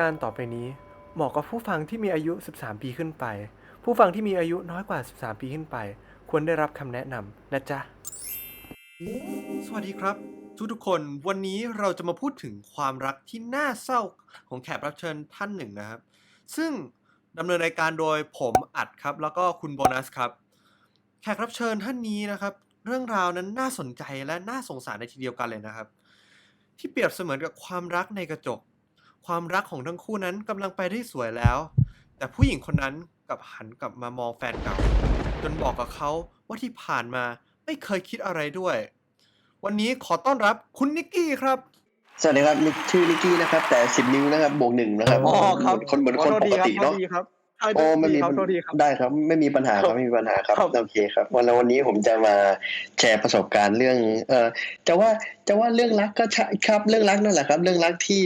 การต่อไปนี้ เหมาะกับผู้ฟังที่มีอายุ 13 ปีขึ้นไป ผู้ฟังที่มีอายุน้อยกว่า 13 ปีขึ้นไป ควรได้รับคำแนะนำนะจ๊ะ สวัสดีครับ ทุกทุกคนวันนี้เราจะมาพูดถึงความรักที่น่าเศร้าของแขกรับเชิญท่านหนึ่งนะครับ ซึ่งดำเนินรายการโดยผมอัดครับ แล้วก็คุณโบนัสครับ แขกรับเชิญท่านนี้นะครับ เรื่องราวนั้นน่าสนใจและน่าสงสารในทีเดียวกันเลยนะครับ ที่เปรียบเสมือนกับความรักในกระจก ความรักของทั้งคู่นั้นกำลังไปได้สวยแล้ว แต่ผู้หญิงคนนั้นกลับหันกลับมามองแฟนเก่า จนบอกกับเขาว่าที่ผ่านมาไม่เคยคิดอะไรด้วย วันนี้ขอต้อนรับคุณนิกกี้ครับ สวัสดีครับนิกชื่อนิกกี้นะครับ แต่สิบนิ้วนะครับบวกหนึ่งนะครับอ๋อครับ คนเหมือนคนปกติเนาะโทษทีครับโอ้ไม่มีครับโทษทีครับได้ครับไม่มีปัญหาครับไม่มีปัญหาครับครับโอเคครับวันแล้ววันนี้ผมจะมาแชร์ประสบการณ์เรื่อง เออจะว่าจะว่าเรื่องรักก็ใช่ครับเรื่องรักนั่นแหละครับ เรื่องรักที่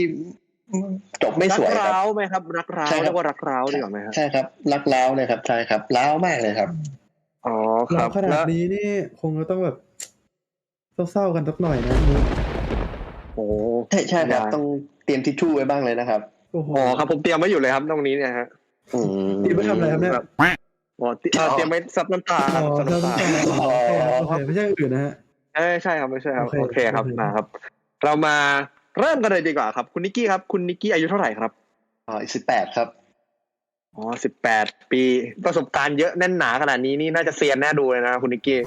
จบไม่สวยรักครับร้าวไหมครับ รักร้าวใช่ครับเรียกว่ารักร้าวดีกว่าไหมครับใช่ครับ รักล้าวเลยครับใช่ครับล้าวมากเลยครับอ๋อคเรารับขนาดแล้วนี้นี่คงจะต้องแบบเศร้าๆกันสักหน่อยนะนุ๊กโอ้ใช่ใช่ครับได้ต้องเตรียมทิชชู่ไว้บ้างเลยนะครับโอ้โหอ๋อครับผมเตรียมไว้อยู่เลยครับตรงนี้เนี่ยฮะอืมนี่ไปทำอะไรครับเนี่ยแบบอ๋อเตรีเอ่อเตรียมไว้ซับน้ำตาอ๋อซับเริ่มน้ำตาต้นอ๋อโอเคไม่ใช่อื่นนะฮะเอ้ยใช่ครับไม่ใช่ครับโอเคโอเคครับโอเคมาครับ เรามา เริ่มกันเลยดีกว่าครับคุณนิกกี้ครับ คุณนิกกี้อายุเท่าไหร่ครับอ๋อสิบแปดครับอ๋อสิบแปดปีประสบการณ์เยอะแน่นหนาขนาดนี้นี่น่าจะเซียนแน่ดูเลยนะคุณนิกกี้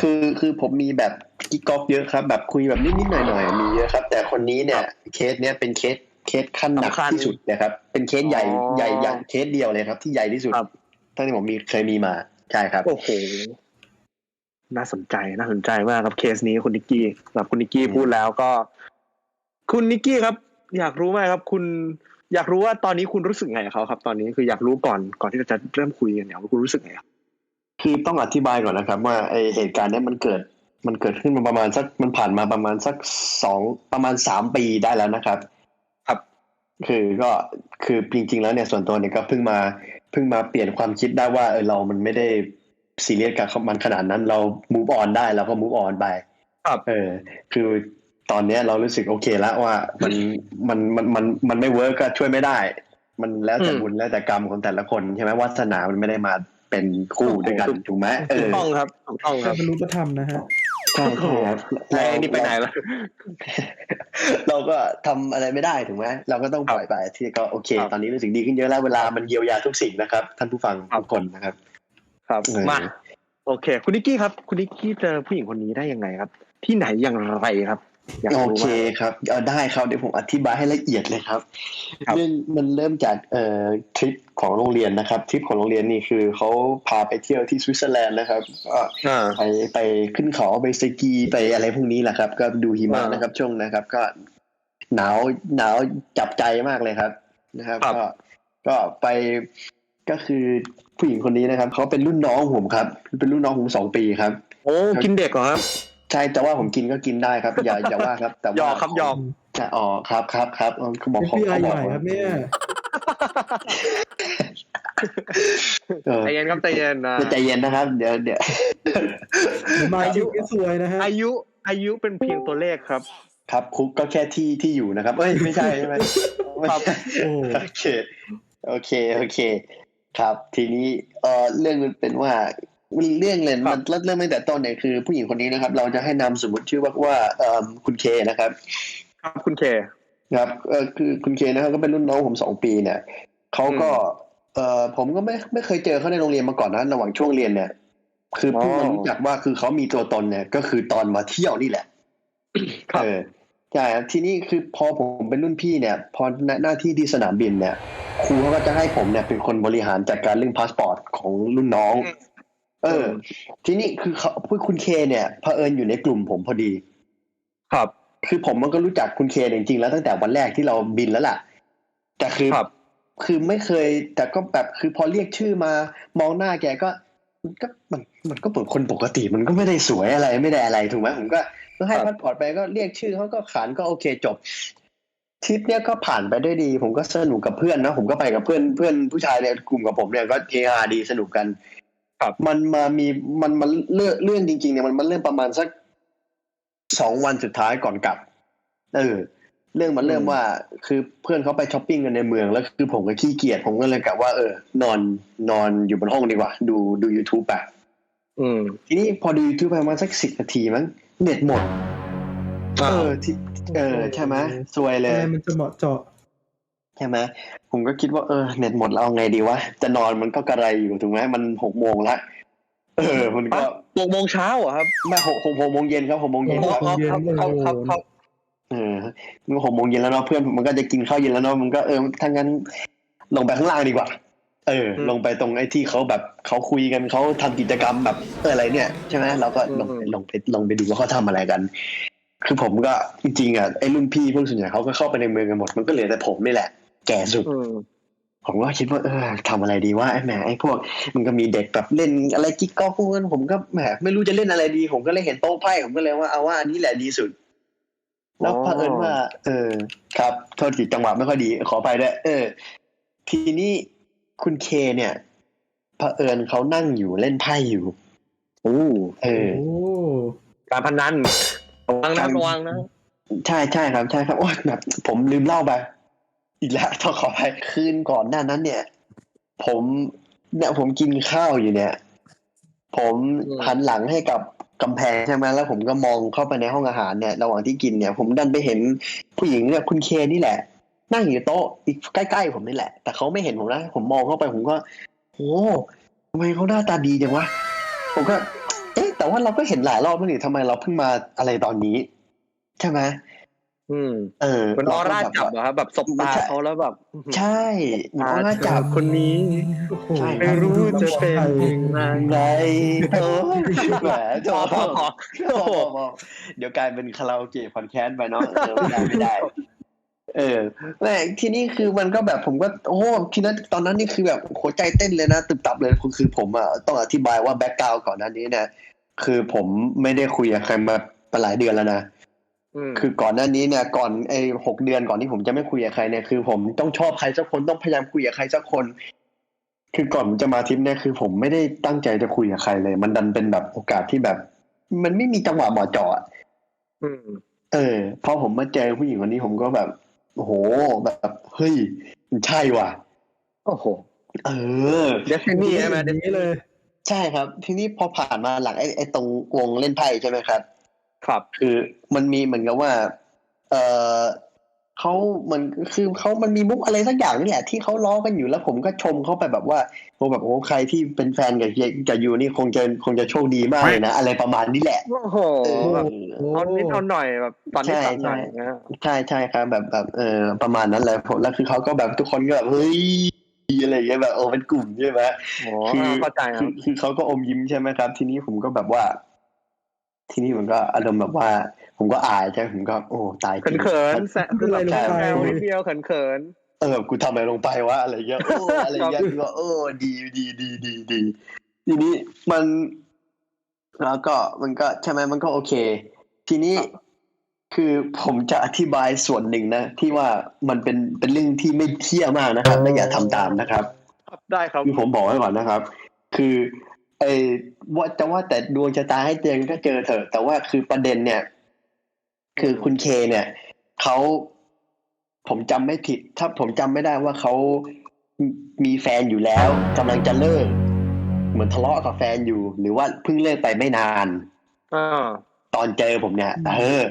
คือคือผมมีแบบกิ๊กก๊อกเยอะครับ แบบคุยแบบนิดๆหน่อยๆมีเยอะครับ แต่คนนี้เนี่ยเคสเนี้ยเป็นเคสเคสขั้นหนักสำคัญที่สุดนะครับ เป็นเคสใหญ่อ๋อใหญ่ใหญ่เคสเดียวเลยครับ ที่ใหญ่ที่สุดครับตั้งที่ผมมีเคยมีมาใช่ครับโอ้โหน่าสนใจน่าสนใจมากครับเคสนี้คุณนิกกี้สำหรับคุณนิกกี้พูดแล้วก็ คุณนิกกี้ครับ อยากรู้ไหมครับ คุณอยากรู้ว่าตอนนี้คุณรู้สึกไงกับเขาครับ ตอนนี้คืออยากรู้ก่อนก่อนที่เราจะเริ่มคุยกันเนี่ยว่าคุณรู้สึกไงครับคือต้องอธิบายก่อนนะครับ ว่าไอเหตุการณ์เนี้ยมันเกิดมันเกิดขึ้นมาประมาณสักมันผ่านมาประมาณสักสองประมาณสามปีได้แล้วนะครับ ครับ คือก็คือจริงๆแล้วเนี่ยส่วนตัวเนี่ยก็เพิ่งมาเพิ่งมาเปลี่ยนความคิดได้ว่าเออเรามันไม่ได้ซีเรียสกับมันขนาดนั้นเรา move on ได้เราก็ move on ไปครับเออ คือ ตอนเนี้ยเรารู้สึกโอเคแล้วว่ามันมันมันมันมันไม่เวิร์กก็ช่วยไม่ได้ มันแล้วแต่อืมบุญแล้วแต่กรรมของแต่ละคนใช่ไหมวาสนามันไม่ได้มาเป็นคู่ด้วยกันถูกถูกไหมเอถูอกต้องครับถูกต้องคการัรบบรรลุธรรมนะฮะใช่ใช่ครับแล้นี่ไปไหนล่ะเราก็ทำอะไรไม่ได้ถูกไหมเราก็ต้องปล่อยไปที่ก็โอเคครับตอนนี้รู้สึกดีขึ้นเยอะแล้วเวลามันเยียวยาทุกสิ่งนะครับ ท่านผู้ฟังครับทุกคนนะครับ ครับเออมาโอเค คุณนิกกี้ครับ คุณนิกกี้เจอผู้หญิงคนนี้ได้ยังไงครับ ที่ไหนอย่างไรครับอยาก โอรู้เคมากครับเอาได้ครับเดี๋ยวผมอธิบายให้ละเอียดเลยครับครับเรื่องมันเริ่มจากเอ่อทริปของโรงเรียนนะครับทริปของโรงเรียนนี่คือเขาพาไปเที่ยวที่สวิตเซอร์แลนด์นะครับก็อ่าไปไปขึ้นเขาไปสกีไปอะไรพวกนี้แหละครับ ก็ดูหิมะอ่านนะครับช่วงนะครับ ก็หนาวหนาวจับใจมากเลยครับนะครับครับ ก็ก็ไปก็คือผู้หญิงคนนี้นะครับเขาเป็นรุ่นน้องผมครับ เป็นรุ่นน้องผมสองปีครับ โอ้กินเด็กเหรอครับ ใช่แต่ว่าผมกินก็กินได้ครับ อย่าอย่าว่าครับ แต่หยว่าอกครับหยอกใช่อ๋อครับครับครับเขาบอกเขาพี่อาเขาใหบอกญ่ครับเนี่ยเออใจเย็นครับใจเย็นนะใจเย็นนะครับ เดี๋ยวเดี๋ยวมาอายุไม่สวยนะฮะอายุอายุเป็นเพียงตัวเลขครับ ครับคุกก็แค่ที่ที่อยู่นะครับ เอ้ยไม่ใช่ใช่ไหมไม่ครับใช่โอ้โอเค โอเคโอเค ครับ ทีนี้เอ่อเรื่องมันเป็นว่า เรื่องเลยครัมันบเริ่มตั้งแต่ต้นเนี่ยคือผู้หญิงคนนี้นะครับ เราจะให้นามสมมติชื่อว่าว่าเอ่อคุณเคนะครับ ครับคุณเคครับเออคือคุณเคนะครับก็เป็นรุ่นน้องผมสองปีเนี่ยเขาก็เอ่อผมก็ไม่ไม่เคยเจอเขาในโรงเรียนมาก่อนนะระหว่างช่วงเรียนเนี่ย คือเพิ่งมารู้จักว่าคือเขามีตัวตนเนี่ย ก็คือตอนมาเที่ยวนี่แหละครับเออใช่ครับทีนี้คือพอผมเป็นรุ่นพี่เนี่ย พอหน้าหน้าที่ที่สนามบินเนี่ยครูเขาก็จะให้ผมเนี่ยเป็นคนบริหารจัดการเรื่องพาสปอร์ตของรุ่นน้อง เออ ทีนี้คือเขาคุณเคเนี่ยเผอิญอยู่ในกลุ่มผมพอดี ครับ คือผมมันก็รู้จักคุณเคเนี่ยจริงๆแล้วตั้งแต่วันแรกที่เราบินแล้วล่ะ แต่คือครับคือไม่เคย แต่ก็แบบคือพอเรียกชื่อมา มองหน้าแกก็ มันก็มันมันก็เหมือนคนปกติ มันก็ไม่ได้สวยอะไรไม่ได้อะไรถูกไหมผมก็ก็ให้ครับพาสปอร์ตไปก็เรียกชื่อเขาก็ขานก็โอเคจบทริปเนี้ยก็ผ่านไปด้วยดี ผมก็สนุกกับเพื่อนนะผมก็ไปกับเพื่อนเพื่อนผู้ชายในกลุ่มกับผมเนี่ยก็เฮฮาดีสนุกกันครับ มันมามีมันมันเรื่องเรื่องจริงๆเนี่ยมันมันเรื่องประมาณสักสองวันสุดท้ายก่อนกลับ เออ เรื่องมันเริ่มว่าคือเพื่อนเขาไปช้อปปิ้งกันในเมือง แล้วคือผมก็ขี้เกียจผมก็เลยกะว่าเออนอนนอนอยู่บนห้องดีกว่า ดูดู YouTube ไปอืมทีนี้พอดู YouTube ไปประมาณสักสิบนาทีมั้งเน็ตหมดอ่าเออที่เออใช่ไหมซวยเลยแม่มันจะเหมาะเจาะใช่ไหมผมก็คิดว่าเออเน็ตหมดแล้วเอาไงดีวะจะนอนมันก็กระไรอยู่ถูกไหมมันหกโมงละเออ มันก็หกโมงเช้าเหรอครับไม่หกหกหกโมงเย็นครับหกโมงเย็นอ๋คอรับครับครับครับครับเออมันก็หกโมงเย็นแล้วเนาะเพื่อนมันก็จะกินข้าวเย็นแล้วเนาะมันก็เออถ้างั้น ลงไปข้างล่างดีกว่า เออ ลงไปตรงไอ้ที่เขาแบบเขาคุยกันเขาทำกิจกรรมแบบเอออะไรเนี่ยใช่ไหมเราก็ลงไปลงไปลงไปดูว่าเขาทำอะไรกันคือผมก็จริงๆอะไอ้รุ่นพี่พวกส่วนใหญ่เขาก็เข้าไปในเมืองกันหมดมันก็เหลือแต่ผมนี่แหละ แก่สุดอืมผมก็คิดว่าเออทำอะไรดีว่าไอ้แหมไอ้พวก มันก็มีเด็กแบบเล่นอะไรกิ๊กก๊อกพวกนั้นผมก็แหมไม่รู้จะเล่นอะไรดี ผมก็เลยเห็นโต๊ะไพ่ผมก็เลยว่าเอาว่าอันนี้แหละดีสุด แล้วเผอิญว่า เออ ครับโทษทีจังหวะไม่ค่อยดี ขอไปด้วยเออ ทีนี้คุณเคเนี่ยเผอิญเขานั่งอยู่เล่นไพ่อยู่โอ้เออโอ้การพนันระวังนะระวังนะใช่ใช่ครับใช่ครับโอ้ยแบบผมลืมเล่าไป อีกแล้วต้องขอไปคืนก่อนหน้านั้น เนี่ย ผมเนี่ยผมกินข้าวอยู่เนี่ย ผมหันหลังให้กับกำแพงใช่ไหมแล้ว ผมก็มองเข้าไปในห้องอาหารเนี่ยระหว่างที่กินเนี่ย ผมดันไปเห็นผู้หญิงเนี่ยคุณเคนี่แหละ นั่งอยู่โต๊ะอีกใกล้ๆผมนี่แหละ แต่เขาไม่เห็นผมนะผมมองเข้าไปผมก็โอ้ทำไมเขาหน้าตาดีจังวะผมก็ เอ๊ะแต่ว่าเราก็เห็นหลายรอบแล้วนี่ทำไมเราเพิ่งมาอะไรตอนนี้ ใช่ไหม อืมเออเป็นออร่าจับเหรอครับแบบสบตาไม่ใช่เขาแล้วแบบ ใช่เหมือนออร่าจับคนนี้โอ้โหใช่ไม่รู้จะเป็นยังไงไงโอ้แหมจอโอ้โหเดี๋ยวกลายเป็นคาราโอเกะพอนแคสต์ไปเนาะเออไม่ได้ไม่ได้ เออแม่ทีนี้คือมันก็แบบผมก็โอ้โหทีนั้นตอนนั้นนี่คือแบบหัวใจเต้นเลยนะตึบตับเลยคือคือผมอะต้องอธิบายว่าแบ็กกราวก่อนหน้านี้เนี่ยคือผมไม่ได้คุยกับใครมาหลายเดือนแล้วนะม คือก่อนหน้านี้เนี่ยก่อนไอ้หกเดือนก่อนที่ผมจะไม่คุยกับใครเนี่ยคือ ผมต้องชอบใครสักคนต้องพยายามคุยกับใครสักคน คือก่อนผมจะมาทริปเนี่ยคือผมไม่ได้ตั้งใจจะคุยกับใครเลย มันดันเป็นแบบโอกาสที่แบบ มันไม่มีจังหวะเหมาะเจาะอะอืมเออพอผมมาเจอผู้หญิงคนนี้ผมก็แบบโอ้โหแบบเฮ้ยมันใช่ว่ะโอ้โหเออเดฟนี่ใช่ไหมอย่างนี้เลย ใช่ครับ ทีนี้พอผ่านมาหลังไอ้ไอ้ตรงวงเล่นไพ่ใช่ไหมครับ ครับคือมันมีเหมือนกับว่า เออเขามันคือเขามันมีมุกอะไรสักอย่างนี่แหละ ที่เขาล้อกันอยู่แล้วผมก็ชมเขาไปแบบว่าโอ้แบบโอ้ใครที่เป็นแฟนกับเฮียกับยูนี่คงจะคงจะโชคดีมากเลยนะ อะไรประมาณนี้แหละโอ้โหเออแบบโอ้เอานิดเอาหน่อยแบบตอนนี้ใช่ตอนหน่อยใช่นะใช่ใช่ครับแบบแบบเออประมาณนั้นเลยผมแล้วคือเขาก็แบบทุกคนก็แบบเฮ้ยอะไรอย่างเงี้ยแบบโอ้เป็นกลุ่มใช่ไหมโอ้คือเข้าใจคคืรัอบคือเขาก็อมยิ้มใช่ไหมครับ ทีนี้ผมก็แบบว่า ทีนี้มันก็อารมณ์แบบว่า ผมก็อายใช่ไหมผมก็โอ้ตายจเขิรินงเขินๆแซะคือแบบใช่แซวนิดเดียวเขินเขินเออกูทำอะไรลงไปวะอะไรเงี้ยโอ้อะไรเงี้ยก็เออดีดีดีดีดีทีนี้มันแล้วก็มันก็ใช่ไหมมันก็โอเค ทีนี้คือผมจะอธิบายส่วนหนึ่งนะ ที่ว่ามันเป็นเป็นเรื่องที่ไม่เที่ยมากนะครับและอย่าทำตามนะครับๆครับ ได้ครับคือผมบอกไว้ก่อนนะครับ คือ ไอ้ว่าจะว่าแต่ดวงชะตาให้เจอก็เจอเถอะ แต่ว่าคือประเด็นเนี่ย คือคุณเคเนี่ยเขาผมจำไม่ผิด ถ้าผมจำไม่ได้ว่าเขามีแฟนอยู่แล้วกำลังจะเลิก เหมือนทะเลาะกับแฟนอยู่ หรือว่าเพิ่งเลิกไปไม่นานอ่าตอนเจอผมเนี่ยเออ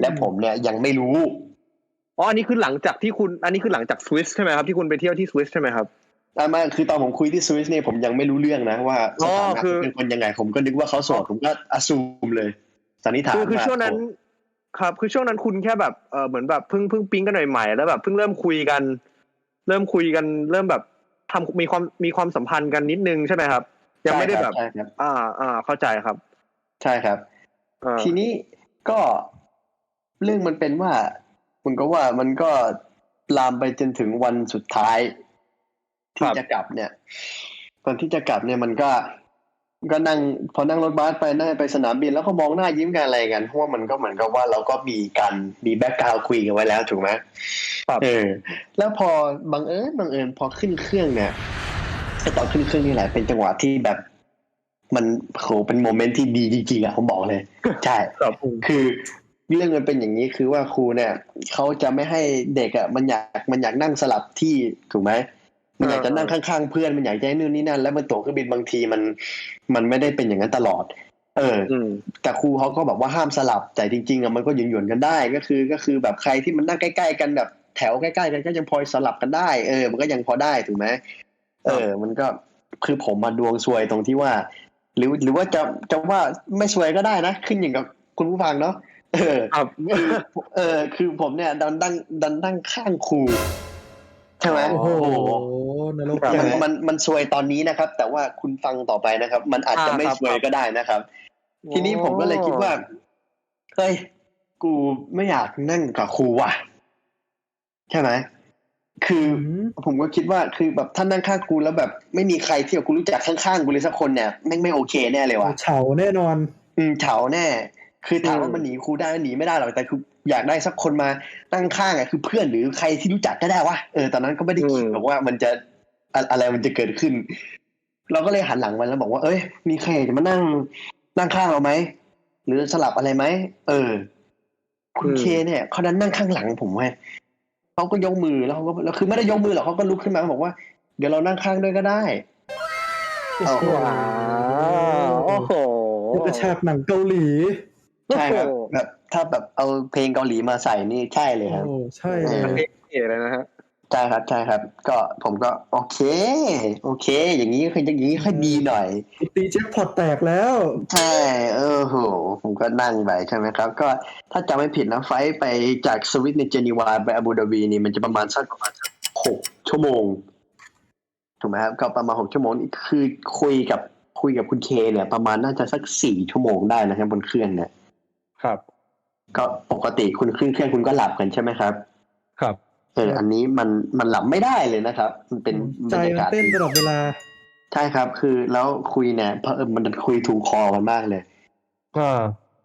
และผมเนี่ยยังไม่รู้อ๋ออันนี้คือหลังจากที่คุณ อันนี้คือหลังจากสวิสใช่ไหมครับที่คุณไปเที่ยวที่สวิสใช่ไหมครับ อ่าไมาคือตอนผมคุยที่สวิสเนี่ยผมยังไม่รู้เรื่องนะว่าอ๋สอถานะคือเป็นคนยังไง ผมก็นึกว่าเขาโสดผมก็อ s ซูมเลยสันนิษฐานคือคือมาช่วงนั้นครับ คือช่วงนั้นคุณแค่แบบเออเหมือนแบบเพิ่งเพิ่งปิ๊งกันใหม่ๆแล้วแบบเพิ่งเริ่มคุยกัน เริ่มคุยกัน เริ่มแบบทำมีความมีความสัมพันธ์กันนิดนึงใช่ไหมครับ ยังไม่ได้แบบใช่ครับอ่าอ่าเข้าใจครับ ใช่ครับอ่าทีนี้ก็เรื่องมันเป็นว่ามันก็ว่ามันก็ลามไปจนถึงวันสุดท้าย ที่จะกลับเนี่ย ตอนที่จะกลับเนี่ยมันก็ก็นั่งพอนั่งรถบัสไปนั่งไปสนามบินแล้วก็มองหน้ายิ้มกันอะไรกันเพราะว่ามันก็เหมือนกับว่าเราก็มีกันมีแบ็กกราวคุยกันไว้แล้วถูกไหมครับเออ แล้วพอบังเอิญบังเอิญพอขึ้นเครื่องเนี่ยไอ้ตอนขึ้นเครื่องนี่แหละเป็นจังหวะที่แบบ มันโหเป็นโมเมนต์ที่ดีจริงๆอะผมบอกเลยใช่ครับคือเรื่องมันเป็นอย่างนี้คือว่าครูเนี่ยเขาจะไม่ให้เด็กอะมันอยากมันอยากนั่งสลับที่ถูกไหม มันอยากจะนั่งข้างๆเพื่อนมันอยากจะให้นู่นนี่นั่น แล้วมันตั๋วเครื่องบินบางทีมัน มันไม่ได้เป็นอย่างนั้นตลอด เอออืมแต่ครูเขาก็แบบว่าห้ามสลับ แต่จริงๆอะมันก็หยุ่นๆกันได้ก็คือ ก็คือแบบใครที่มันนั่งใกล้ ๆ กันแบบแถวใกล้ๆกันก็ยังพอสลับกันได้ เออ มันก็ยังพอได้ถูกไหมเออ มันก็คือผมมาดวงซวยตรงที่ว่า หรือหรือว่าจะจะว่าไม่ซวยก็ได้นะขึ้นอย่างกับคุณผู้ฟังเนาะเออครับคือเออ คือผมเนี่ยดันดังดันดังข้างครู ใช่ไหมโอ้โหนรกมันใช่ไหมมันมันซวยตอนนี้นะครับ แต่ว่าคุณฟังต่อไปนะครับ มันอาจจะไม่อ่าครับซวยก็ได้นะครับ ทีนี้ผมก็เลยคิดว่าเฮ้ยกูไม่อยากนั่งกับครูว่ะ ใช่ไหมคืออืมผมก็คิดว่าคือแบบถ้านั่งข้างกูแล้วแบบ ไม่มีใครที่กูรู้จักข้างๆกูเลยสักคนเนี่ยแม่งไม่โอเคแน่เลยว่ะเฉาแน่นอน อืมเฉาแน่ คือถามอืว่ามมันหนีครูได้มันหนีไม่ได้หรอกแต่คือ อยากได้สักคนมาตั้งข้างอะคือเพื่อนหรือใครที่รู้จักก็ได้วะเออตอนนั้นก็ไม่ได้คิดหรอกว่ามันจะอะอะไรมันจะเกิดขึ้น เราก็เลยหันหลังมาแล้วบอกว่า เอ้ย มีใครอยากจะมานั่งนั่งข้างเราไหมหรือสลับอะไรไหมเออ คุณอืมเคเนี่ยเขาดันนั่งข้างหลังผมเว้ยเขาก็ยกมือแล้วเขาก็แล้วคือไม่ได้ยกมือหรอกเขาก็ลุกขึ้นมาบอกว่าเดี๋ยวเรานั่งข้างด้วยก็ได้โอ้โหว้าวโอ้โหนี่กระฉากหนังเกาหลีใช่ครับโอ้โหแบบ ถ้าแบบเอาเพลงเกาหลีมาใส่นี่ใช่เลยครับโอ้ใช่เอเลอยเอ๋เลยนะฮะใช่ครับใช่ครับ ก็ผมก็โอเค โอเค อย่างนี้คืออย่างนี้ค่อยดีหน่อย ตีแจ็คพอตแตกแล้ว ใช่เออโหผมก็นั่งไปใช่ไหมครับ ก็ถ้าจำไม่ผิดนะไฟล์ไปจากสวิตในเจนีวาไปอาบูดาบีนี่มันจะประมาณสักประมาณสักหกชั่วโมงถูกไหมครับก็ประมาณหกชั่วโมงนี่คือคุยกับคุยกับคุณเคเนี่ย ประมาณน่าจะสักสี่ชั่วโมงได้นะครับบนเครื่องเนี่ยครับ ก็ปกติคุณขึ้นเครื่องคุณก็หลับกันใช่ไหมครับ ครับเอออันนี้มันมันหลับไม่ได้เลยนะครับ มันเป็นใจบรรยามันกาศเต้นตลอดเวลา ใช่ครับ คือแล้วคุยเนี่ยเพอเออมันคุยถูกคอกันมากเลยอ่า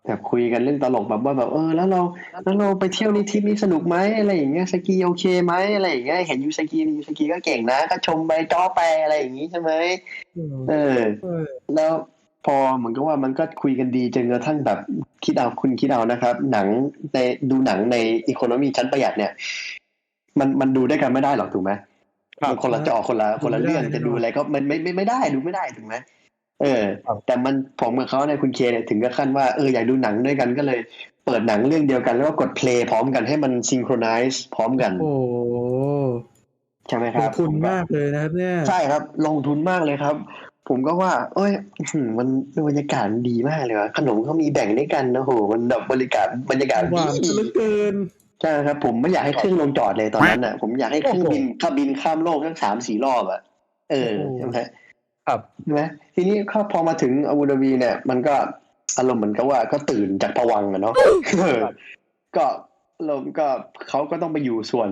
แบบคุยกันเรื่องตลกแบบว่าแบบเออแล้วเราแล้วเราไปเที่ยวนี้ทริปนี้สนุกไหมอะไรอย่างเงี้ยสกีโอเคไหมอะไรอย่างเงี้ยเห็นยูสกียูสกีก็เก่งนะ ก็ชมไปจ้อไปอะไรอย่างงี้ใช่ไหมเออเออแล้ว พอเหมือนกับว่ามันก็คุยกันดีจนกระทั่งแบบคิดเอาคุณคิดเอานะครับ หนังในดูหนังในอีโคโนมีชั้นประหยัดเนี่ย มันมันดูได้วยกันไม่ได้หรอกถูกไหมครับมันคนละจอคนละคนละเรื่องดูไม่ได้จะดูอะไรก็มันไม่ไม่ไม่ได้ดูไม่ได้ถูกไหมเออครับแต่มันผมกับเขาเนี่ยคุณเคเนี่ยถึงกับขั้นว่าเอออยากดูหนังด้วยกันก็เลย เปิดหนังเรื่องเดียวกัน แล้วก็กดเพลย์พร้อมกันให้มันซิงโครไนซ์พร้อมกันโอ้โหใช่ไหมคลรังบทุนมากเลยนะครับ เนี่ยใช่ครับ ลงทุนมากเลยครับ ผมก็ว่า เอ้ยอื้อหือมันบรรยากาศดีมากเลยว่ะขนมเขามีแบ่งด้วยกันนะโหมันแบบบรรยากาศบรรยากาศหดีวานซะเหลือเกินใช่ครับ ผมไม่อยากให้เครื่องลงจอดเลยตอนนั้นอะ ผมอยากให้เครื่องบินข้าบินข้ามโลกทั้งสามสี่รอบอะเออโอ้โหใช่ไหมครับใช่ไหมทีนี้เขาพอมาถึงอาบูดาบีเนี่ย มันก็อารมณ์เหมือนกับว่าก็ตื่นจากผวังค์อะเนาะเออก็อารมณ์ก็เขาก็ต้องไปอยู่ส่วน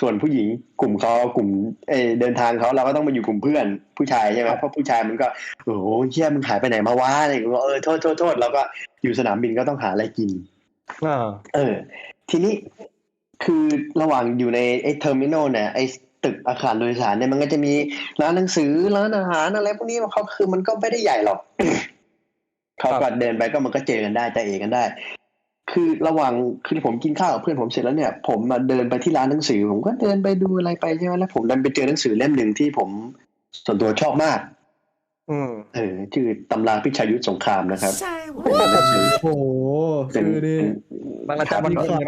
ส่วนผู้หญิงกลุ่มเขากลุ่มเออเดินทางเขาเราก็ต้องมาอยู่กลุ่มเพื่อนผู้ชายใช่ไหมเพราะผู้ชายมันก็โอ้โหเฮียมึงหายไปไหนมาวะอะไรอย่างเงี้ยเออโทษโทษโทษแล้วก็อยู่สนามบินก็ต้องหาอะไรกินอ่าเออ ทีนี้คือระหว่างอยู่ในไอ้เทอร์มินอลเนี่ยไอ้ตึกอาคารโดยสารเนี่ยมันก็จะมีร้านหนังสือร้านอาหารอะไรพวกนี้เขาคือมันก็ไม่ได้ใหญ่หรอกเขาก็เดินไปก็มันก็เจอกันได้จะเอกันได้ คือระหว่างคือผมกินข้าวกับเพื่อนผมเสร็จแล้วเนี่ย ผมมาเดินไปที่ร้านหนังสือ ผมก็เดินไปดูอะไรไปใช่ไหมแล้วผมดันไปเจอหนังสือเล่มหนึ่งที่ผมส่วนตัวชอบมาก อืมเออชื่อตำราพิชัยยุทธสงครามนะครับโอ้โหเป็นคือนี่บางอาจารย์มีบางไข่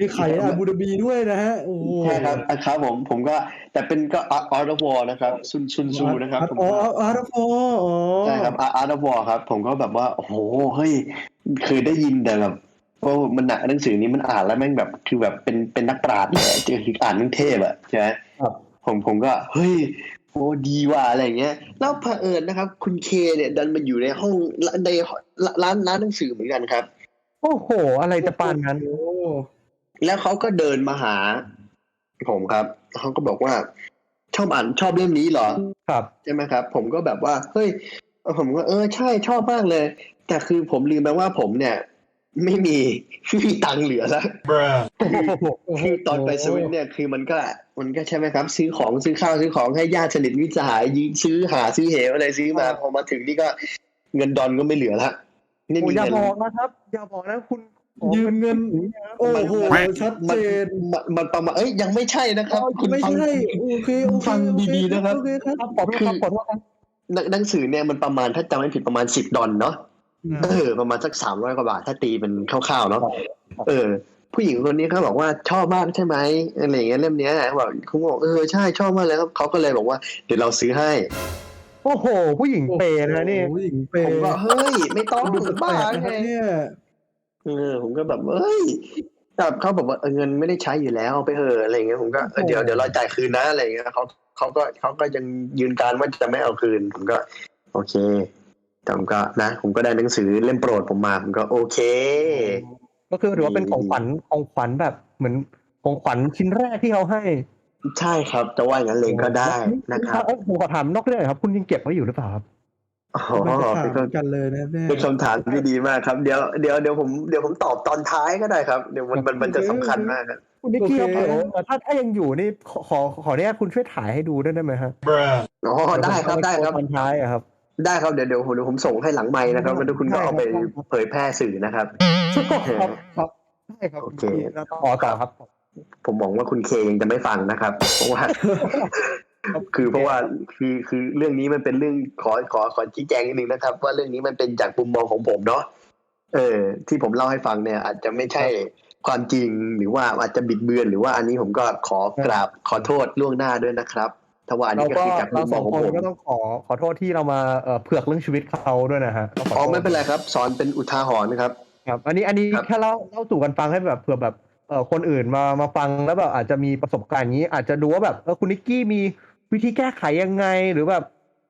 มีไข่อาบูดาบีด้วยนะฮะโอ้โหใช่ครับอะครับผมผมก็แต่เป็นก็อาร์ตวอนะครับ ซุนซุนซูนะครับผมอ๋อก็อาร์ตฟออ๋อใช่ครับอาร์ตวอครับ ผมก็แบบว่าโอ้โหเฮ้ยคือได้ยินแต่แบบ ว่ามันหนักหนังสือนี้มันอ่านแล้วแม่งแบบคือแบบเป็นเป็นนักปราชญ์เนี่ยคืออ่านเรื่องเทพอะใช่ไหมครับผมผมก็เฮ้ยโอ้ดีว่ะอะไรอย่างเงี้ยแล้วเผอิญนะครับ คุณเคเนี่ยดันมาอยู่ในห้องในร้านร้านหนังสือเหมือนกันครับ โอ้โห อะไรจะปานนั้นโอ้แล้วเขาก็เดินมาหา ผมครับเขาก็บอกว่า ชอบอ่านชอบเล่มนี้เหรอครับใช่ไหมครับ ผมก็แบบว่าเฮ้ยเออผมก็เออใช่ชอบมากเลย แต่คือผมลืมไปว่าผมเนี่ย ไม่มีไม่มีตังค์เหลือแล้วคือตอนไปสวิตเนี่ยคือมันก็มันก็ใช่ไหมครับ ซื้อของซื้อข้าวซื้อของให้ญาติสนิทมิตรสหายยืมซื้อหาซื้อเหวอะไรซื้อมาพอมาถึงนี่ก็เงินดอนก็ไม่เหลือละไม่โอ้มีอย่าเงินบอกนะครับอย่าบอกนะคุณยืมเงินโอ้โหชัดเจนมันมันประมาณเอ้ยยังไม่ใช่นะครับ คุณไม่ฟังใช่โอเคโอเคฟังโอเคดีๆนะครับโอเคครับครับขอโทษครับขอโทษครับหนังหนังสือเนี่ยมันประมาณถ้าจำไม่ผิดประมาณสิบดอลเนาะ เออประมาณสักสามร้อยกว่าบาท ถ้าตีเป็นคร่าวๆเนาะเออ ผู้หญิงคนนี้เขาบอกว่าชอบมากใช่ไหมอะไรอย่างเงี้ยเล่มเนี้ยบอกเขาบอกเออใช่ชอบมากเลยครับเขาก็เลยบอกว่าเดี๋ยวเราซื้อให้โอ้โห ผู้หญิงเปย์นะนี่โอ้โหผู้หญิงเปผมย์ก็เฮ้ย ไม่ต้องดูแปลบ้ากๆนะคไงรับเนี่ยเออผมก็แบบเฮ้ยแบบเขาบอกว่าเออเงินไม่ได้ใช้อยู่แล้วเอาไปเถอะอะไรอย่างเงี้ยผมก็เออเดี๋ยวเดี๋ยวเราจ่ายคืนนะอะไรอย่างเงี้ยเขาเขาก็เขาก็ยังยืนการว่าจะไม่เอาคืน ผมก็ โอเค แต่ผมก็นะ ผมก็ได้หนังสือเล่มโปรดผมมา ผมก็โอเค ก็คือถือว่าเป็นของขวัญของขวัญแบบเหมือนของขวัญชิ้นแรกที่เขาให้ ใช่ครับจะว่าอย่างนั้นเลยก็ได้นะครับเอ้ยผมขอถามนอกเรื่องหน่อยครับ คุณยังเก็บไว้อยู่หรือเปล่าครับอ๋อมันจะถาเป็นมคำกันเลยนะเนี่ยเป็นคำถามที่ดีมากครับ เดี๋ยวเดี๋ยวเดี๋ยวผมเดี๋ยวผมตอบตอนท้ายก็ได้ครับ เดี๋ยวมันมันมันจะสำคัญมากครับคุณนิกกี้ครับโอเคเดี๋ยวเอ่อถ้าถ้ายังอยู่นี่ขอขอขออนุญาตคุณช่วยถ่ายให้ดูด้วยได้ไหมครับอ๋อได้ครับได้ครับตอนท้ายอะครับ ได้ครับเดี๋ยวเดี๋ยวผมเดี๋ยวผมส่งให้หลังไม้นะครับแล้วคุณก็เอาไปเผยแพร่สื่อนะครับครับครับได้ครับโอเคแล้วต่อต่อครับ ผมหวังว่าคุณเคยังจะไม่ฟังนะครับ เพราะว่า คือเพราะว่าคือคือเรื่องนี้มันเป็นเรื่องขอขอขอชี้แจงนิดนึงนะครับ ว่าเรื่องนี้มันเป็นจากมุมมองของผมเนาะเออ ที่ผมเล่าให้ฟังเนี่ย อาจจะไม่ใช่ความจริงหรือว่าอาจจะบิดเบือนหรือว่าอันนี้ผมก็ขอกราบขอโทษล่วงหน้าด้วยนะครับ ถ้าว่าอันเรานี้ก็ก็คือจากมุเรามสมอองงของคนผมก็ต้องขอขอโทษที่เรามาเอ่อเผือกเรื่องชีวิตเขาด้วยนะฮะต้งขอ๋อโทษไม่เป็นไรครับ สอนเป็นอุทาหรณ์นะครับ ครับ อันนี้อันนี้ครับแค่เล่าเล่าสู่กันฟังให้แบบเผื่อแบบเอ่อคนอื่นมามาฟังแล้วแบบอาจจะมีประสบการณ์อย่างนี้ อาจจะดูว่าแบบเออคุณนิกกี้มีวิธีแก้ไขยังไงหรือแบบ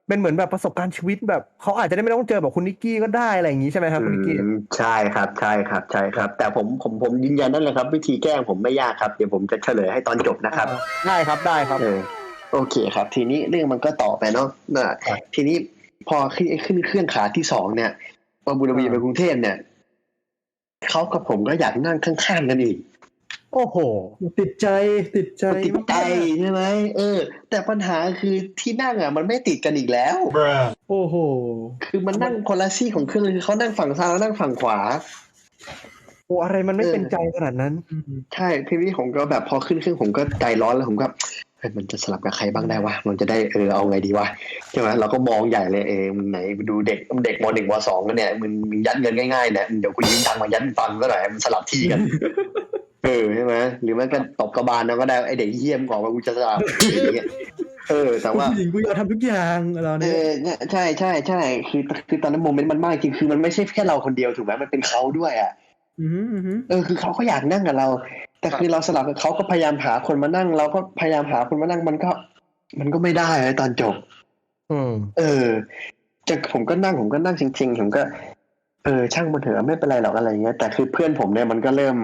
เป็นเหมือนแบบประสบการณ์ชีวิตแบบเขาอาจจะได้ไม่ต้องเจอแบบคุณนิกกี้ก็ได้อะไรอย่างนี้ใช่ไหมครับคุณนิกกี้อืมใช่ครับใช่ครับใช่ครับ แต่ผมผมผมยืนยันนั่นแหละครับ วิธีแก้ของผมไม่ยากครับเดี๋ยวผมจะเฉลยให้ตอนจบนะครับ ได้ครับได้ครับเออ โอเคครับ ทีนี้เรื่องมันก็ต่อไปเนาะน่ะครับทีนี้พอขึ้นขึ้นเครื่องขาที่สองเนี่ยพอบุรีไปกรุงเทพเนี่ยเขากับผมก็อยากนั่งข้างๆกันอีก โอ้โห ติดใจติดใจติดใจใช่ไหมเออ แต่ปัญหาคือที่นั่งอะ มันไม่ติดกันอีกแล้วโอ้โห คือมันนั่งคนละซี่ของเครื่องเลยคือเขานั่งฝั่งซ้ายแล้วนั่งฝั่งขวาโอ้อะไรมันไม่เป็นใจขนาดนั้น ใช่ทีนี้ผมก็แบบพอขึ้นเครื่องผมก็ใจร้อนแล้วผมก็เฮ้ย มันจะสลับกับใครบ้างได้วะ มันจะได้เออเอาไงดีวะใช่ไหมเราก็มองใหญ่เลยเออมึงไหนดูเด็กเด็กมหนึ่งมสองกันเนี่ยมึงมึงยัดเงินง่ายๆเนี่ยเดี๋ยวกูยืมตังค์มายัดฟังก็หน่อยมันสลับที่กัน เออใช่ไหมหรือไม่ก็ตบกระบาลนะก็ได้ไอเด็กเยี่ยมก่อนว่ากูจะสลับอย่างเงี้ยเออแต่ว่าผู้หญิงผู้หญิงทำทุกอย่างเราเอเนี่ยอใช่ใช่ใช่คือคือตอนนั้นโมเมนต์มันมากจริงคือมันไม่ใช่แค่เราคนเดียวถูกไหมมันเป็นเขาด้วยอะอือหืออือหือเออคือเขาก็อยากนั่งกับเรา แต่คือเราสลับกับเขาก็พยายามหาคนมานั่ง เราก็พยายามหาคนมานั่งมันก็ มันก็ไม่ได้เลยตอนจบอืมเออจะผมก็นั่งผมก็นั่งจริง ๆ ผมก็ เออ ช่างมันเถอะไม่เป็นไรหรอกอะไรเงี้ยแต่คือเพื่อนผมเนี่ยมันก็เริ่ม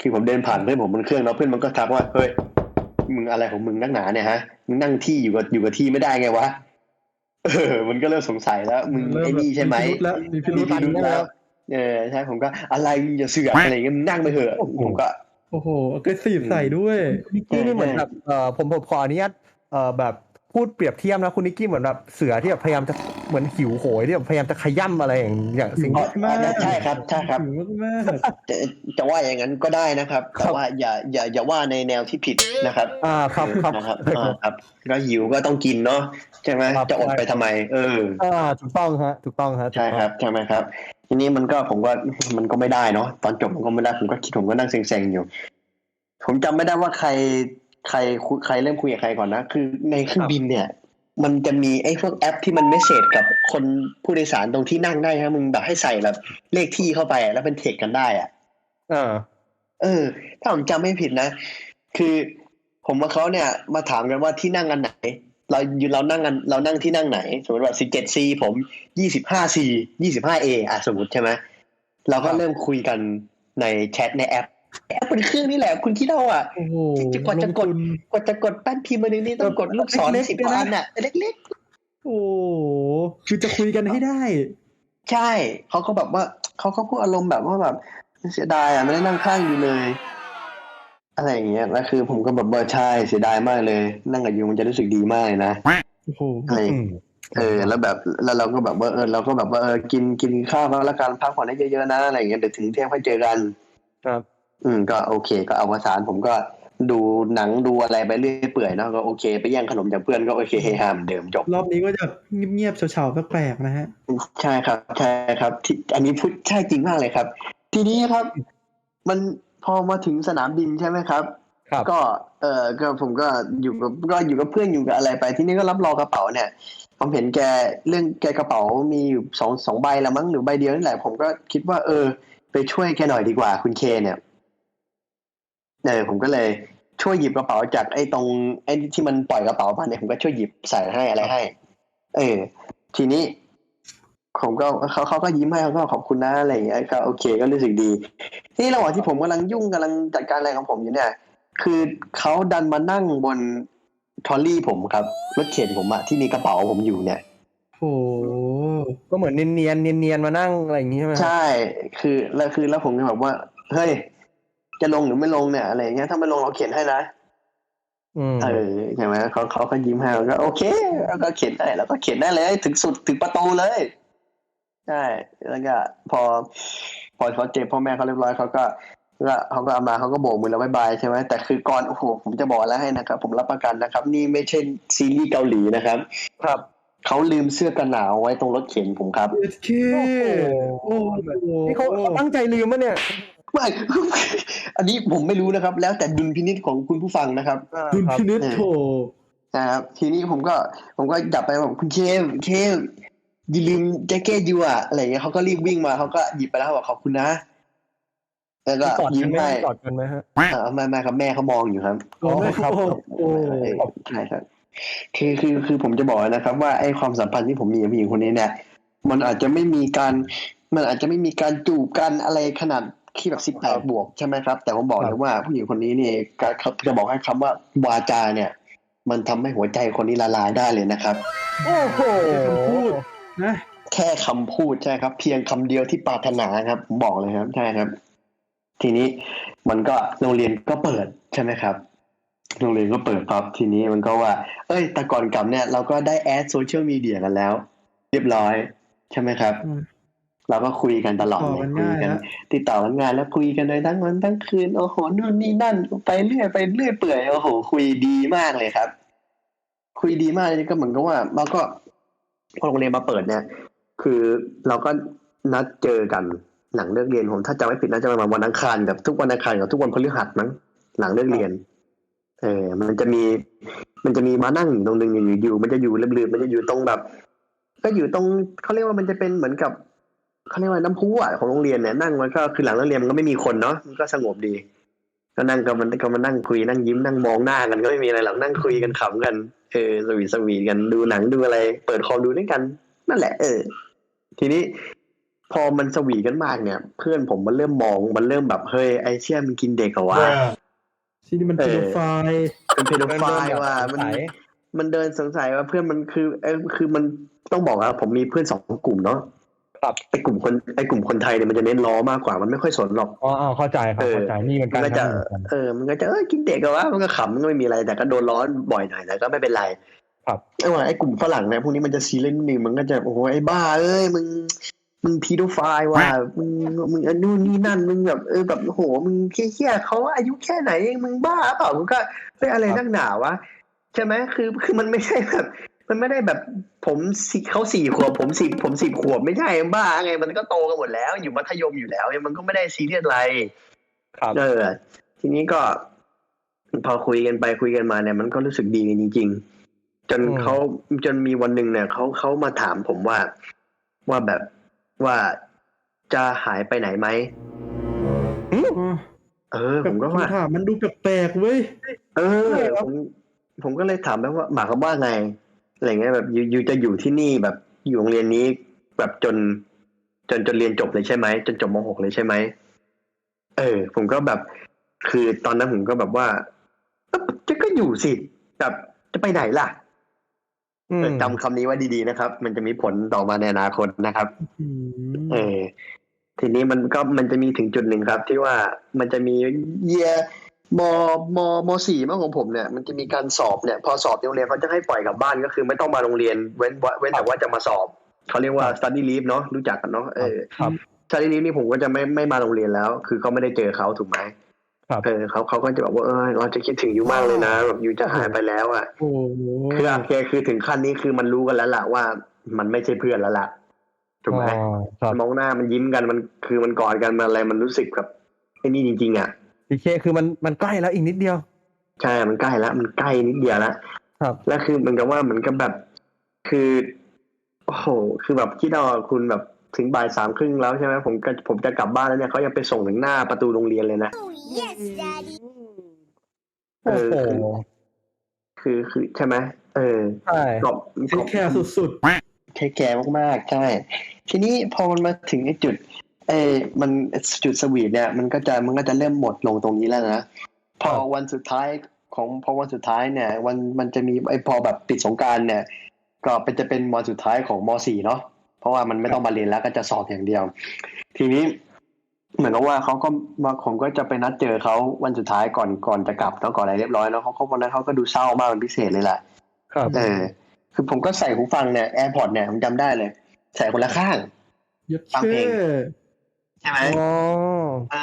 คือผมเดินผ่านเพื่อนผมบนเครื่องแล้วเพื่อนมันก็ทักว่าเฮ้ยมึงอะไรของมึงนักหนาเนี่ยฮะมึงนั่งที่อยู่กับอยู่กับที่ไม่ได้ไงวะเออ มันก็เริ่มสงสัยแล้วมึงเริ่ไอ้นี่ใช่ไหมพิรุธแล้วมีพิรุมีธพิรุธแล้วเออใช่ผมก็อะไรมึงอย่าเสือกอะไรเงี้ยมึงนั่งไปเถอะผมก็ โอ้โหกระสีบใส่ด้วยนิกกี้นี่เหมือนแบบเอ่อผมผมขออนุญาตเอ่อแบบพูดเปรียบเทียบนะคุณนิกกี้เหมือนแบบเสือที่แบบพยายามจะเหมือนหิวโหยที่แบบพยายามจะขย้ำอะไรอย่างอย่างสิ่งอ๋อที่มากใช่ครับใช่ครับถึงมากจะจะว่าอย่างนั้นก็ได้นะครับแต่ว่าอย่าอย่าอย่าว่าในแนวที่ผิดนะครับ อ่าครับครับนะครับอ่าครับก็หิวก็ต้องกินเนาะใช่ไหมครับจะอดไปทำไม เอออ่าถูกต้องฮะถูกต้องฮะใช่ครับใช่ไหมครับ ทีนี้มันก็ผมก็มันก็ไม่ได้เนาะตอนจบมันก็ไม่ได้ผมก็คิดผมก็นั่งเซ็งๆอยู่ ผมจำไม่ได้ว่าใครใครคุยใครเริ่มคุยกับใครก่อนนะ คือในเครื่องบินเนี่ย มันจะมีไอ้พวกแอปที่มันเมสเซจกับคนผู้โดยสารตรงที่นั่งได้ครับมึงแบบให้ใส่แบบเลขที่เข้าไปอะแล้วเป็นเทคกันได้อะอ่าเออ ถ้าผมจำไม่ผิดนะ คือผมกับเขาเนี่ยมาถามกันว่าที่นั่งอันไหน เราอยู่เรานั่งกันเรานั่งที่นั่งไหน สมมติว่าสิบเจ็ดซีผมยี่สิบห้าซียี่สิบห้าเออะสมมติใช่ไหมเราก็ครับเริ่มคุยกันในแชทในแอปแอปเป็นเครื่องนี่แหละ คุณคิดเอาอะโอ้โหจะกว่าจะกดลงทุนกว่าจะกดแป้นพิมพ์มาหนึ่งนี่ต้องกดลูกศรเล็กๆสิบด้วยนะอันอะเล็กโอ้โหคือจะคุยกันให้ได้ๆใช่เขาก็แบบว่าเขาก็พูดอารมณ์แบบว่าแบบเสียดายอะไม่ได้นั่งข้างอยู่เลย อะไรอย่างเงี้ยแล้วคือผมก็แบบว่าใช่เสียดายมากเลย นั่งกับยูมันจะรู้สึกดีมากเลยนะโอ้โหอะไรอืมเออ แล้วแบบแล้วเราก็แบบว่าเออเราก็แบบว่าเออกินกินข้าวแล้วกันพักผ่อนให้เยอะๆนะอะไรอย่างเงี้ยเดี๋ยวถึงเที่ยงค่อยเจอกัน ครับ อืมก็โอเค ก็เอาวสารผมก็ดูหนังดูอะไรไปเรื่อยเปื่อยเนาะก็โอเค ไปแย่งขนมจากเพื่อนก็โอเคเฮฮาเหมือนเดิมจบ รอบนี้ก็จะเงียบๆเฉาๆแปลกๆนะฮะใช่ครับใช่ครับที่อันนี้พูดใช่จริงมากเลยครับ ทีนี้ครับ มัน พอมาถึงสนามบินใช่ไหมครับครับก็เออก็ผมก็อยู่กับก็อยู่กับเพื่อนอยู่กับอะไรไปที่นี่ก็รับรองกระเป๋าเนี่ย ผมเห็นแกเรื่องแกกระเป๋ามีอยู่สองสองใบละมั้งหรือใบเดียวนี่แหละ ผมก็คิดว่า เออ ไปช่วยแกหน่อยดีกว่าคุณเคเนี่ยเออผมก็เลยช่วยหยิบกระเป๋าจากไอ้ตรงไอ้ที่มันปล่อยกระเป๋ามาเนี่ยผมก็ช่วยหยิบใส่ให้อะไรให้ เออ ทีนี้ ผมก็เขาเขาก็ยิ้มให้เขาก็ขอบคุณนะอะไรอย่างเงี้ยก็โอเคก็รู้สึกดีที่ระหว่างที่ผมกำลังยุ่งกำลังจัดการอะไรของผมอยู่เนี่ย คือเขาดันมานั่งบนทอลลี่ผมครับรถเข็นผมอะที่มีกระเป๋าผมอยู่เนี่ยโอ้ก็เหมือนเนียนๆเนียนๆมานั่งอะไรอย่างงี้ใช่ไหมครับใช่ คือแล้วคือแล้วผมก็แบบว่าเฮ้ยจะลงหรือไม่ลงเนี่ยอะไรอย่างเงี้ยถ้าไม่ลงเราเขียนให้นะอืมเออใช่ไหมเขาเขาก็ยิ้มให้แล้วก็โอเค แล้วก็เขียนได้แล้วก็เขียนได้เลย ถึงสุดถึงประตูเลย ใช่แล้วก็พอ พอเขาเจ็บพ่อแม่เขาเรียบร้อยเขาก็ก็เขาก็เอามาเขาก็โบกมือแล้วบายบายใช่ไหมแต่คือก่อนโอ้โหผมจะบอกแล้วให้นะครับ ผมรับประกันนะครับ นี่ไม่ใช่ซีรีส์เกาหลีนะครับ ครับเขาลืมเสื้อกันหนาวไว้ตรงรถเข็นผมครับเอ็ดเคโอ้โหโอ้โหนี่เขาเขาตั้งใจลืมปะเนี่ยไม่อันนี้ผมไม่รู้นะครับ แล้วแต่ดุลพินิจของคุณผู้ฟังนะครับคุณครับพินิจโถนะครับทีนี้ผมก็ผมก็จับไปบอกคุณเคมเคม อย่าลืมแจ็คเก็ตยูอะอะไรอย่างเงี้ยเขาก็รีบวิ่งมาเขาก็หยิบไปแล้วเขาบอกขอบคุณนะแล้วก็กอดยิ้กัมนไหมให้กอดกันไหมฮะอ่าไม่ไม่ครับแม่เขามองอยู่ครับโอ้ไม่ครับโอ้โอ้ใช่ครับคือคือคือผมจะบอกนะครับ ว่าไอ้ความสัมพันธ์ที่ผมมีกับผู้หญิงคนนี้เนี่ย มันอาจจะไม่มีการ มันอาจจะไม่มีการจูบกันอะไรขนาดที่แบบสิบแปดบวกใช่ไหมครับ แต่ผมบอกเลยว่าผู้หญิงคนนี้เนี่ยการจะบอกให้คำว่าวาจาเนี่ย มันทำให้หัวใจคนนี้ละลายได้เลยนะครับ โอ้โหพูด นะแค่คำพูดใช่ครับ เพียงคำเดียวที่ปรารถนาครับผมบอกเลยครับใช่ครับ ทีนี้มันก็โรงเรียนก็เปิดใช่ไหมครับโรงเรียนก็เปิดปั๊บทีนี้มันก็ว่า เอ้ย แต่ก่อนกลับเนี่ยเราก็ได้แอดโซเชียลมีเดียกันแล้ว เรียบร้อย ใช่ไหมครับอืมเราก็คุยกันตลอดต่อเลกัยนคุยง่ายกันแล้วติดต่อกันงานแล้วคุยกันเลยทั้งวันทั้งคืน โอ้โหนู่นนี่นั่น ไปเรื่อยไปเรื่อยเปื่อยโอ้โห คุยดีมากเลยครับ คุยดีมากเลยก็เหมือนกับว่าเราก็ พอโรงเรียนมาเปิดเนี่ย คือเราก็นัดเจอกันหลังเลิกเรียนผมถ้าจำไม่ผิดน่าจะประมาณวันอังคารกับทุกวันอังคารกับทุกวันพฤหัสมั้งหลังเลิกเรียน เออมันจะมี มันจะมีมานั่งอยู่ตรงนึงอยู่อยู่มันจะอยู่ลืมๆมันจะอยู่ตรงแบบ ก็อยู่ตรงเขาเรียกว่ามันจะเป็นเหมือนกับเขาเรียกว่าน้ำพุอะของโรงเรียนเนี่ยนั่งมันก็คือหลังเลิกเรียนมันก็ไม่มีคนเนาะมันก็สงบดีก็นั่งก็มันก็มานั่งคุยนั่งยิ้มนั่งมองหน้ากันก็ไม่มีอะไรหรอกนั่งคุยกันขำกัน เออสวีทสวีทกันดูหนังดูอะไร เปิดคอมดูด้วยกัน นั่นแหละ เออ ทีนี้พอมันสวีทกันมากเนี่ย เพื่อนผมมันเริ่มมองมันเริ่มแบบเฮ้ยไอเชี่ยมันกินเด็กเหรอวะที่นี่มันเอเป็นอไฟล์เป็นเพโดไฟล์ว่ะมันมันเดินสงสัยว่าเพื่อนมันคือเออคือมันต้องบอกว่าผมมีเพื่อนสองกลุ่มเนาะ ครับไอ้กลุ่มคนไอ้กลุ่มคนไทยเนี่ยมันจะเน้นล้อมากกว่ามันไม่ค่อยสนหรอกอ๋ออ๋อเข้าใจครับเออเข้าใจนี่เป็นมัการนก็จะทำเหมือนกันเออมันก็จะเออกินเด็กเหรอวะมันก็ขำมันก็ไม่มีอะไรแต่ก็โดนล้อบ่อยหน่อยแต่ก็ไม่เป็นไรครับไอ้ว่าไอ้กลุ่มฝรั่งเนี่ยพวกนี้มันจะซีเรียสนิดนึงมันก็จะโอ้โหไอ้บ้าเอ้ยมึงมึงพีโดไฟล์ว่ะมึงมึงอันนู่นนี่นั่นมึงแบบเออแบบโอ้โหมึงเคี้ยๆเขาอายุแค่ไหนเองมึงบ้าเปล่ามึงก็เฮ้ยอะไรนักหนาวะใช่ไหมคือคือมันไม่ใช่แบบ มันไม่ได้แบบผมสิเขาสี่ขวบผมสิบผมสิบขวบไม่ใช่บ้าไง มันก็โตกันหมดแล้ว อยู่มัธยมอยู่แล้วมันก็ไม่ได้ซีเรียสอะไร ครับเออ ทีนี้ก็ พอคุยกันไปคุยกันมาเนี่ย มันก็รู้สึกดีกันจริง ๆ จนอืมเขาจนมีวันหนึ่งเนี่ยเขาเขามาถามผมว่าว่าแบบว่าจะหายไปไหนไหมอ๋อเออ ผมก็ว่าคำถามมันดูแปลกๆเว้ยเออใช่ครับผมผมก็เลยถามไปว่าหมายความว่าไง อะไรเงี้ยแบบยูยูจะอยู่ที่นี่แบบอยู่โรงเรียนนี้แบบจน จนจนเรียนจบเลยใช่ไหมจนจบมหกเลยใช่ไหมเออ ผมก็แบบ คือตอนนั้นผมก็แบบว่าก็จะก็อยู่สิแบบจะไปไหนล่ะอืมจำคำนี้ไว้ดีๆนะครับ มันจะมีผลต่อมาในอนาคตนะครับอืมเออทีนี้มันก็มันจะมีถึงจุดหนึ่งครับ ที่ว่ามันจะมี year มมมสี่มของผมเนี่ยมันจะมีการสอบเนี่ยพอสอบที่โรงเรียนเขาจะให้ปล่อยกลับบ้านก็คือไม่ต้องมาโรงเรียนเว้นเว้นแต่ว่าจะมาสอบเขาเรียกว่า study leave เนาะรู้จักกันเนาะเออครับ study leave นี่ผมก็จะไม่ไม่มาโรงเรียนแล้ว คือก็ไม่ได้เจอเขาถูกไหมครับเออเขาเขาก็จะบอกว่าเออเราจะคิดถึงอยู่มากเลยนะแบบอยู่จะหายไปแล้วอะโอ้โหคือโอเคคือถึงขั้นนี้คือมันรู้กันแล้วล่ะว่ามันไม่ใช่เพื่อนแล้วล่ะถูกไหมอ๋อครับมองหน้ามันยิ้มกันมันคือมันกอดกันมันอะไรมันรู้สึกแบบไอ้นี่จริงๆอะ พีเคคือมันมันใกล้แล้วอีกนิดเดียว ใช่ มันใกล้แล้ว มันใกล้นิดเดียวแล้วครับ แล้วคือเหมันกับว่าเหมือนกับแบบ คือโอ้โห คือแบบคิดเอาคุณแบบถึงบ่ายสามครึ่งแล้วใช่ไหมผมก็ผมจะกลับบ้านแล้วเนี่ยเขายังไปส่งถึงหน้าประตูโรงเรียนเลยนะ Oh, yes, Daddy. เอโอ้อโหคือคือคือใช่ไหมเออใช่กรอบเทคแคร์สุดเทคแคร์มากๆ ใช่ ทีนี้พอมันมาถึงไอ้จุด เอ้มันจุดสวีทเนี่ยมันก็จะมันก็จะเริ่มหมดลงตรงนี้แล้วนะพอวันสุดท้ายของพอวันสุดท้ายเนี่ย วันมันจะมีไอ้พอแบบปิดสงกรารเนี่ย ก็เป็นจะเป็นวันสุดท้ายของม .4 เนาะเพราะว่ามันไม่ต้องมาเรียนแล้วก็จะสอบอย่างเดียว ทีนี้เหมือนกับว่าเขาก็มาผมก็จะไปนัดเจอเขาวันสุดท้ายก่อนก่อนจะกลับแล้วก่อนอะไรเรียบร้อยแล้วเขาเขาวันนั้นเขาก็ดูเศร้ามากเป็นพิเศษเลยแหละครับเออคือผมก็ใส่หูฟังเนี่ยแอร์พอร์ตเนี่ยผมจำได้เลย ใส่คนละข้างๆยัดฟังเช่เพลง ใช่ไหมอ๋อ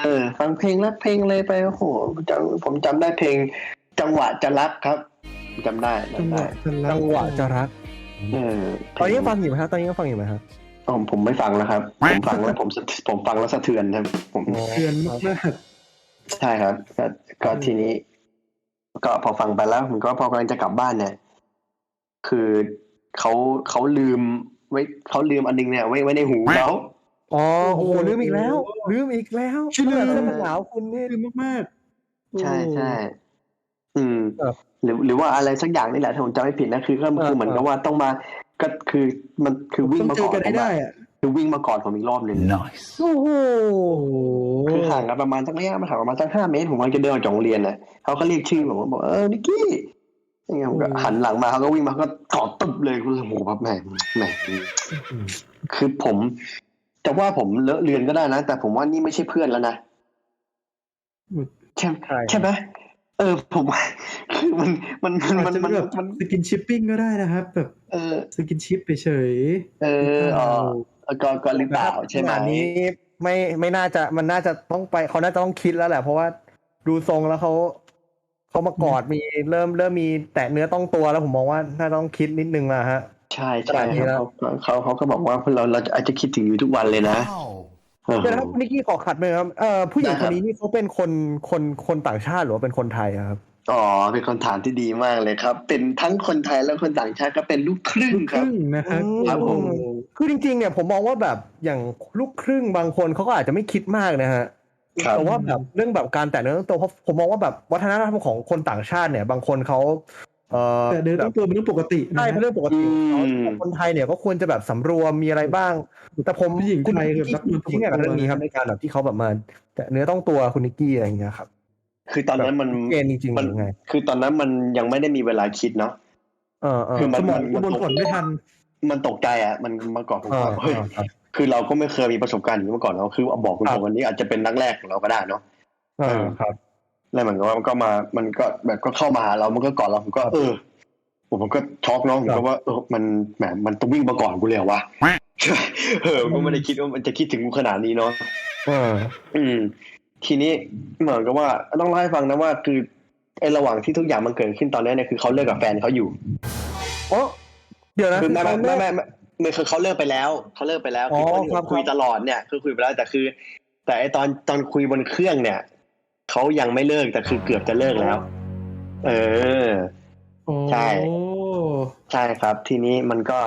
เออ ฟังเพลงแล้วเพลงเลยไปโอ้โหจำผมจำได้เพลง จังหวะจะรักครับจำได้จังจำหได้วะจันจังหวะจะรักเออตอนนี้ยังฟังอยู่ไหมครับตอนนี้ยังฟังอยู่ไหมครับอ๋อผมไม่ฟังแล้วครับ ผมฟังแล้วผมสะผมฟังแล้วสะเทือนครับ ผมเตือนมากใช่ครับก็ก็ทีนี้ ก็พอฟังไปแล้วผมก็พอกำลังจะกลับบ้านเนี่ย คือเขาเขาลืมไว้เขาลืมอันนึงเนี่ยไว้ไว้ในหูเขา อ๋อโอ้โหลืมอีกแล้ว ลืมอีกแล้วชื่อลืมเสื้อกันหนาวคุณนี่ๆคือมากๆ ใช่ใช่อืมครับหรือหรือว่าอะไรสักอย่างนี่แหละถ้าผมจำไม่ผิดนะคือก็อ่าคือเหมือนกับว่าต้องมาก็คือมันคือวิ่งต้องมาเจก่ออนกันผให้มได้อะอะคือวิ่งมาก่อนผมอีกรอบหนึ่งโอ้โหโอ้โหคือห่างกันประมาณสักระยะมาห่างประมาณสักห้าเมตรผมกำลังจะเดินออกจากโรงเรียนนะเขาก็เรียกชื่อผมว่าบอกเออนิกกี้อย่างเงี้ยผมก็หันหลังมาเขาก็วิ่งมาเขาก็กอดตึบเลยคุณโอ้โหแบบแหมแหมคือผม จะว่าผมเลอะเลือนก็ได้นะ แต่ผมว่านี่ไม่ใช่เพื่อนแล้วนะใช่ใช่ใช่ไหมเออ ผมว่าคือมันมันมันอาจมันจะมัเป็นนแบบมันสกินชิปปิ้งก็ได้นะครับแบบเออสกินชิปไปเฉย เอออ๋อก็ก็หรือเปล่าใช่ไหมขนาดนี้ไม่ไม่น่าจะมันน่าจะต้องไปเขาน่าจะต้องคิดแล้วแหละ เพราะว่าดูทรงแล้วเขาเขามากอดมีเริ่มเริ่มมีแตะเนื้อต้องตัวแล้วผมมองว่าน่าจะต้องคิดนิดนึงละฮะ ใช่ใช่ขนาดนี้คแล้รัวบเขาเขาเขาก็บอกว่าเราเราอาจจะคิดถึงอยู่ทุกวันเลยนะเออเดี๋ยวนะครับคุณนิกกี้ขอขัดเลยครับเอ่อผู้หญิงได้คครันบนี้นี่เขาเป็นคนคนคนต่างชาติหรือว่าเป็นคนไทยอะครับอ๋อเป็นคำถามที่ดีมากเลยครับ เป็นทั้งคนไทยและคนต่างชาติก็เป็นลูกครึ่ๆงลูกคครับรึ่งนะครับครับผมโอ้โหคือจริง ๆ เนี่ยผมมองว่าแบบอย่างลูกครึ่งบางคนเขาก็อาจจะไม่คิดมากนะฮะครับแต่ว่าแบบเรื่องแบบการแตะเนื้อต้องตัวเพราะผมมองว่าแบบวัฒนธรรมของคนต่างชาติเนี่ย บางคนเขาเอ่อ แต่เดินต้องตัวเป็นเรื่องปกตินะใช่ฮะเป็นเรื่องปกติของเขาแต่คนไทยเนี่ยก็ควรจะแบบสำรวมมีอะไรบ้าง แต่ผมผู้หญิงคุณไทยนิกแบบกี้รักคิดยังไงกับเรื่องนี้ครับในการแบบที่เขาแบบมาแตะเนื้อต้องตัวคุณนิกกี้อะไรอย่างเงี้ยครับ คือตอนนั้นมันเกณฑ์จริงๆหมันรือไงคือตอนนั้นมันยังไม่ได้มีเวลาคิดเนาะเออเออคือมัสนมองกระบวนผลไม่ทัน มันตกใจอะ มันมาก่อนผมเออว่าเฮ้ยเออครับคือเราก็ไม่เคยมีประสบการณ์อย่างนี้มาก่อนเนาะคือเอาบอกคุณครับผมวันนี้อาจจะเป็นนักแรกของเราก็ได้เนาะเออครับ แล้วเหมือนกับว่ามันก็มามันก็แบบก็เข้ามาหาเรา มันก็กอดเราผมก็เออผมก็ช็อกเนาะผมครัก็บว่าเออมันแหมมันต้องวิ่งมาก่อนกูเลยเหรอวะเออก็ไม่ได้คิดว่ามันจะคิดถึงกูขนาดนี้เนาะเอออืม ทีนี้เหมือนกับว่าต้องเล่าให้ฟังนะว่าคือไอ้ระหว่างที่ทุกอย่างมันเกิดขึ้นตอนนี้เนี่ยคือเขาเลิกกับแฟนเขาอยู่โอ้เดี๋ยวนะคือไม่เขาไม่เลิไม่กไม่ไม่ไม่คือเขาเลิกไปแล้วเขาเลิกไปแล้วอ๋คืออคนที่คผรับมคุยครับตลอดเนี่ยคือคุยไปแล้วแต่คือ แต่ไอตอนตอนคุยบนเครื่องเนี่ย เขายังไม่เลิกแต่คือเกือบจะเลิกแล้ว เออโอ้ใช่ใช่ครับ ทีนี้มันก็